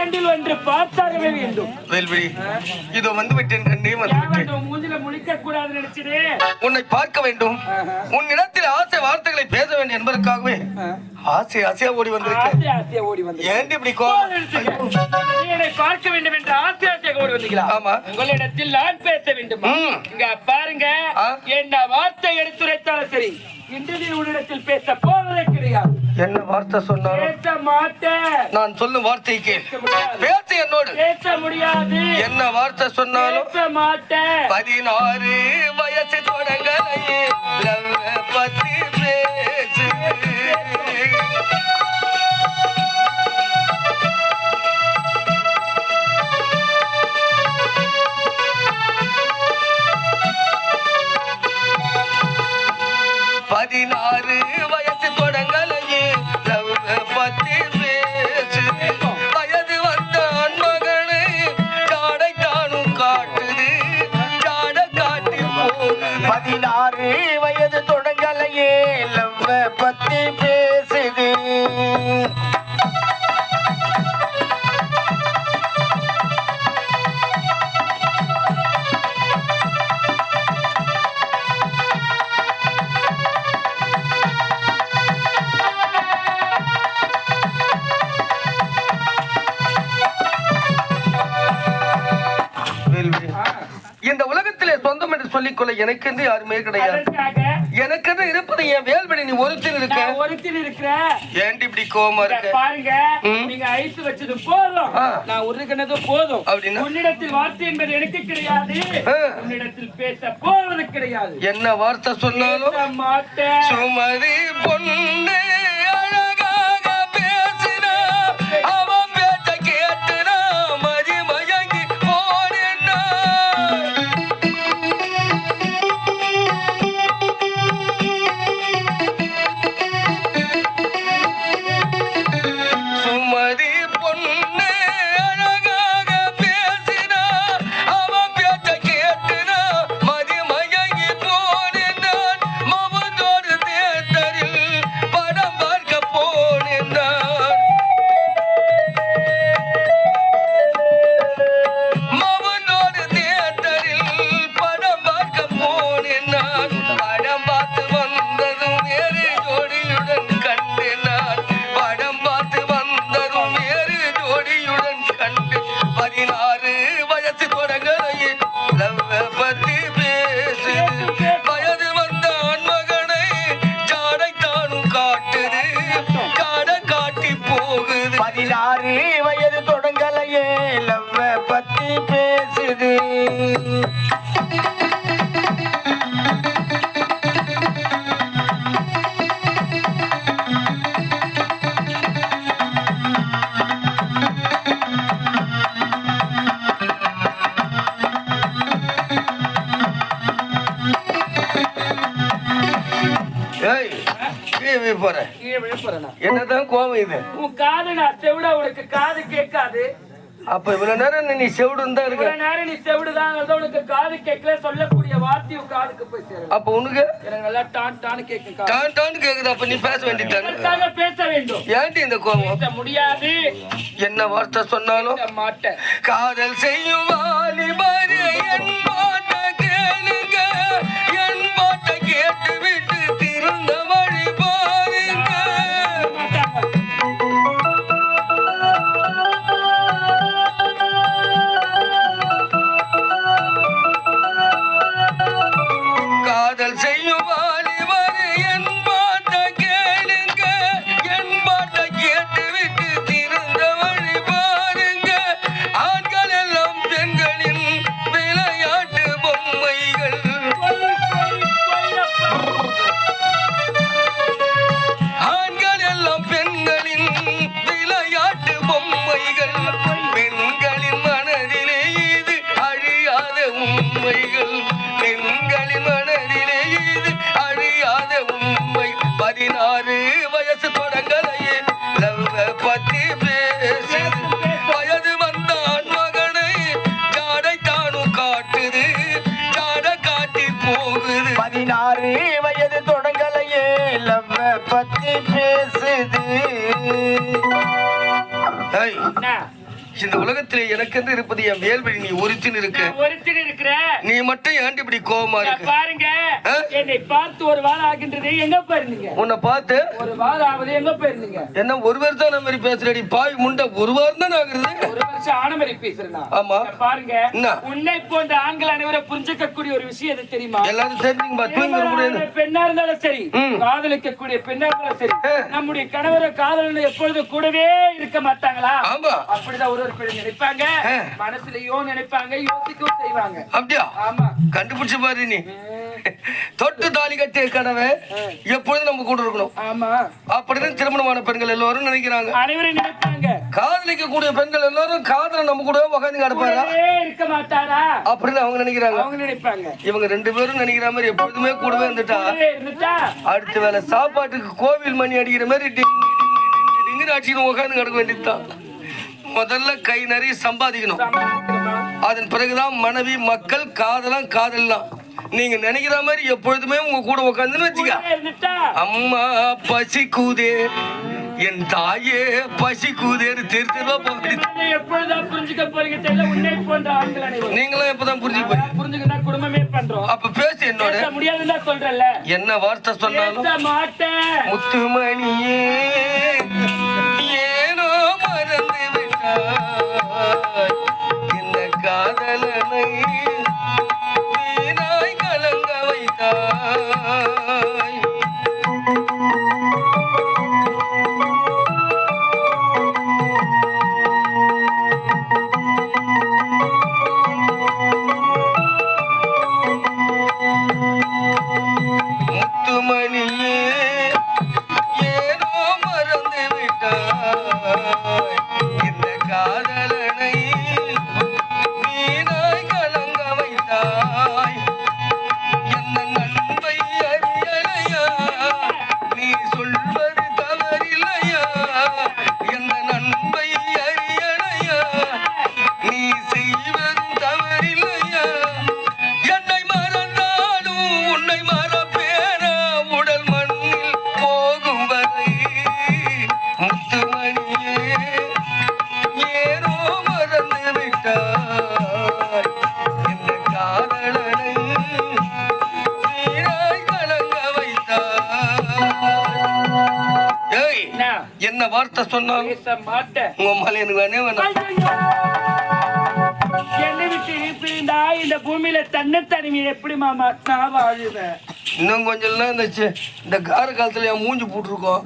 இரண்டில் ஒன்று பார்த்தாகவே வேண்டும். வேல்விழி இதோ வந்து விட்டேன் கண்ணே வந்து உன் மூஞ்சில முழிக்க கூடாதுன்னு நினைச்சதே? உன்னை பார்க்க வேண்டும். உன்னிடத்தில் ஆசை வார்த்தைகளை பேச வேண்டும் என்பதற்காகவே ஆசை ஆசையா ஓடி வந்திருக்கேன். ஆசை ஆசையா ஓடி வந்து ஏன் இப்படி கோவம் என்னை பார்க்க வேண்டும் என்ற ஆசை ஆசையாக ஓடி வந்தீங்களா ஆமா. உங்களிடத்தில் நான் பேச வேண்டுமா. இங்க பாருங்க. என்ன வார்த்தை எடுத்துரைத்தாலும் சரி இன்று உன்னிடத்தில் பேச போவதே கிடையாது. என்ன வார்த்தை சொன்னாலும் பேச மாட்டேன் நான் சொல்லும் வார்த்தையை கேள். பேச என்னோடு. பேச முடியாது. என்ன வார்த்தை சொன்னாலும் பதினாறு வயசு தொடங்கலையே. love பத்தி பேசு. பதினாறு வயசு பத்தி பேசுது. வேல்வி, இந்த உலகத்திலே சொந்தம் என்று சொல்லிக்கொள்ள எனக்கென்று யாருமே கிடையாது. எனக்கென்று இருப்பது என் வேல்வெளி நீ ஒருத்தர் இருக்க. ஒருத்தர் இருக்கிறேன். ஏன்டி இப்படி இங்க இருக்க? பாருங்க. நீங்க ஐஸ் வச்சது போதும். நான் உருகினது போதும். அப்படின்னா? உன்னிடத்தில் வார்த்தை என்பது எனக்கு கிடையாது. உன்னிடத்தில் பேச போவது கிடையாது. என்ன வார்த்தை சொன்னாலும் மாட்டேன். சுமதி பொண்ணு. கீழே விழுப்புறேன் நான். என்னதான் கோவம் இது? உன் காது நான் செவிட உனக்கு காது கேட்காது. அப்ப இவ்வளவு நேரம் நீ செவிடு தான் இருக்க. இவ்வளவு நேரம் நீ செவிடுதான் உனக்கு காது கேட்கல சொல்லக்கூடிய வார்த்தை உன் காதுக்கு போய் சேரும். அப்ப உனக்கு? எனக்கு நல்லா டான் டான்னு கேட்கும் டான் டான் கேக்குது அப்ப நீ பேச வேண்டியதானே பேச வேண்டும். ஏன்டி இந்த கோவம்? பேச முடியாது. என்ன வார்த்தை சொன்னாலும் மாட்டேன். காதல் செய்யும் பத்தி பேசுது ஏய், என்ன? இந்த உலகத்திலே எனக்கென்று இருப்பது? என் வேல்வழி நீ ஒருத்தின் இருக்க நான் ஒருத்தர் இருக்கிற நீ மட்டும் ஏன்டி இப்படி இங்க இருக்கு? பாருங்க? என்னை பார்த்து ஒரு வாரம் ஆகின்றது எங்க போயிருந்தீங்க? உன்னை பார்த்து? ஒரு வாரம் ஆகுது எங்க போயிருந்தீங்க? என்ன ஒரு வருஷம் அந்த மாதிரி பேசுறடி. பாய் முண்டை ஒரு வாரம் தான் ஆகுறது? ஒரு வருஷம் ஆன மாதிரி பேசுறேன்? ஆமா. பாருங்க? உன்னை போன்ற ஆண்கள் அனைவரை புரிஞ்சுக்கக்கூடிய ஒரு விஷயம் எது தெரியுமா? எல்லாரும் திருமணமான பெண்ணா இருந்தாலும் சரி ம். காதலிக்கக்கூடிய பெண்ணா இருந்தாலும் சரி. நம்முடைய கணவரை காதலன் எப்பொழுதும் கூடவே இருக்க மாட்டாங்களா? ஆமா. அப்படிதான் ஒரு நினைப்பாங்க. நினைப்பாங்க யோசிக்கவும் செய்வாங்க. அப்படியா? ஆமா. கண்டுபிடிச்சு பாரு நீ. தொட்டு தாலி கட்டிய கனவை எப்பொழுதும் நம்ம கூட இருக்கணும். ஆமா. அப்படின்னு திருமணமான பெண்கள் எல்லாரும் நினைக்கிறாங்க. அனைவரும் நினைப்பாங்க. காதலிக்க கூடிய பெண்கள் எல்லாரும் காதல நம்ம கூட உட்காந்து கிடப்பாரா? இருக்க மாட்டாரா? அப்படின்னு அவங்க நினைக்கிறாங்க. அவங்க நினைப்பாங்க. இவங்க ரெண்டு பேரும் நினைக்கிற மாதிரி எப்பொழுதுமே கூடவே இருந்துட்டா? இருந்துட்டா? அடுத்த வேலை சாப்பாட்டுக்கு கோவில் மணி அடிக்கிற மாதிரி டிங் டிங் டிங்னு அடிச்சுன்னு உட்காந்து கிடக்க வேண்டியதுதான். முதல்ல கை நிறைய சம்பாதிக்கணும்? அதன் பிறகுதான் மனைவி மக்கள் காதலாம் காதலாம் நீங்க நினைக்கிற மாதிரி எப்பொழுதுமே உங்க கூட உட்காந்துன்னு வச்சுக்க. அம்மா பசி கூதே என் தாயே பசி கூதேன்னு தெரு தெருவா புரிஞ்சுக்க நீங்களும் எப்பதான் புரிஞ்சுக்க போறீங்க? புரிஞ்சுக்கிட்டா குடும்பமே பண்றோம். அப்ப பேசு என்னோட. முடியாதுன்னு என்ன வார்த்தை சொன்னாலும்? முத்துமணியே. என்ன? வார்த்தை சொன்னாலும்? உங்க அம்மால எனக்கு வேணே வேணாம்! என்னை விட்டு இந்த பூமியில தன்னை தனிமை எப்படி மாமா நான் வாழுவேன்? இன்னும் கொஞ்சம் எல்லாம் இந்த கார காலத்துல என் மூஞ்சி போட்டிருக்கோம்.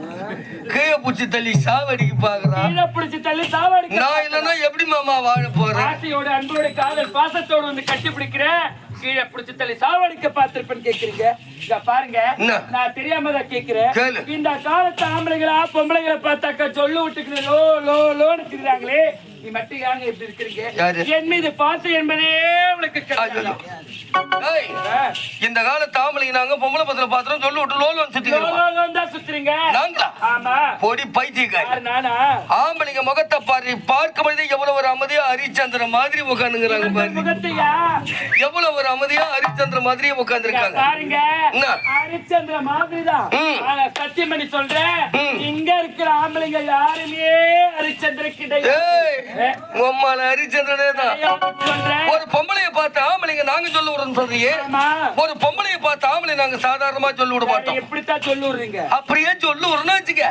கீழே பூச்சி தள்ளி சாவடிக்கு பாக்குறான் கீழே பிடிச்சு தள்ளி சாவாடி நான் இல்லைன்னா எப்படி மாமா வாழ போறேன்? ஆசையோட அன்போட காதல் பாசத்தோட வந்து கட்டி பிடிக்கிறேன். கீழே பிடிச்சு தள்ளி சாவடிக்க பார்த்திருப்பேன்னு கேக்குறீங்க. இங்க பாருங்க? நான் தெரியாம தான் கேக்குறேன். இந்த காலத்து ஆம்பளைங்களா பொம்பளைங்களை பார்த்தாக்கா சொல்லு விட்டுக்கிட்டு லோ லோ லோன்னு இருக்கிறாங்களே. நீ மட்டும் ஏங்க இப்படி இருக்கிறீங்க? என் மீது பாசம் என்பதே உனக்கு இந்த காலத்து ஆம்பளைங்க நாங்க பொம்பளை பத்திர பாத்திரம் சொல்லி விட்டு லோலோன்னு லோ சுத்திக்கிறோம் லோ லோன்னு தான் சுத்துறீங்க. ஆமா. பொடி பைத்தியக்காரி. ஆம்பளைங்க முகத்தை பாரு பார்க்கும் பொழுது ஹரிச்சந்திர மாதிரி உட்காந்துங்கிறாங்க இந்த பாரு முகத்தையா? எவ்வளவு ஒரு அமைதியா ஹரிச்சந்திர மாதிரியே உட்காந்துருக்காங்க பாருங்க? ஹரிச்சந்திர மாதிரிதான். ம். ஆனா சத்தியம் பண்ணி சொல்றேன். இங்க இருக்கிற ஆம்பளைங்க யாருமே ஹரிச்சந்திர ஏய் உம்மால ஹரிச்சந்திரனே தான். ஒரு நாங்க சொல்ல ஆமா. ஒரு பொம்பளைய பார்த்து ஆம்பளை நாங்க சாதாரணமா சொல்ல விட மாட்டோம். எப்படித்தான் சொல்லுறீங்க அப்படியே சொல்லு விடுறோம்னு வச்சுக்க.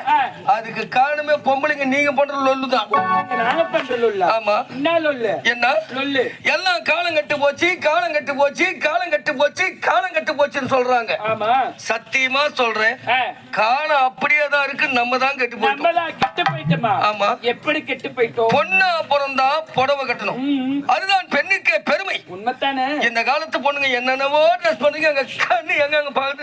அதுக்கு காரணமே பொம்பளைங்க நீங்க பண்ற லொல்லா? ஆமா. என்ன லொல்லு? என்ன? லொல்லு. எல்லாம் காலம் கட்டு போச்சு காலம் கட்டு போச்சு காலம் கட்டு போச்சு காலம் கட்டு போச்சுன்னு சொல்றாங்க. ஆமா. சத்தியமா சொல்றேன். காலம் அப்படியே தான் இருக்கு நம்ம தான் கெட்டு போயிட்டோம். கெட்டு போயிட்டோமா? ஆமா. எப்படி கெட்டு போயிட்டோம்? பொண்ணா பிறந்தா புடவை கட்டணும். அதுதான் பெண்ணுக்கே பெருமை. உண்மைத்தானே இந்த காலத்து பொண்ணுங்க என்னென்னவோ ட்ரெஸ் பண்ணுங்க எங்க கண்ணு எங்க அங்க பாக்குது?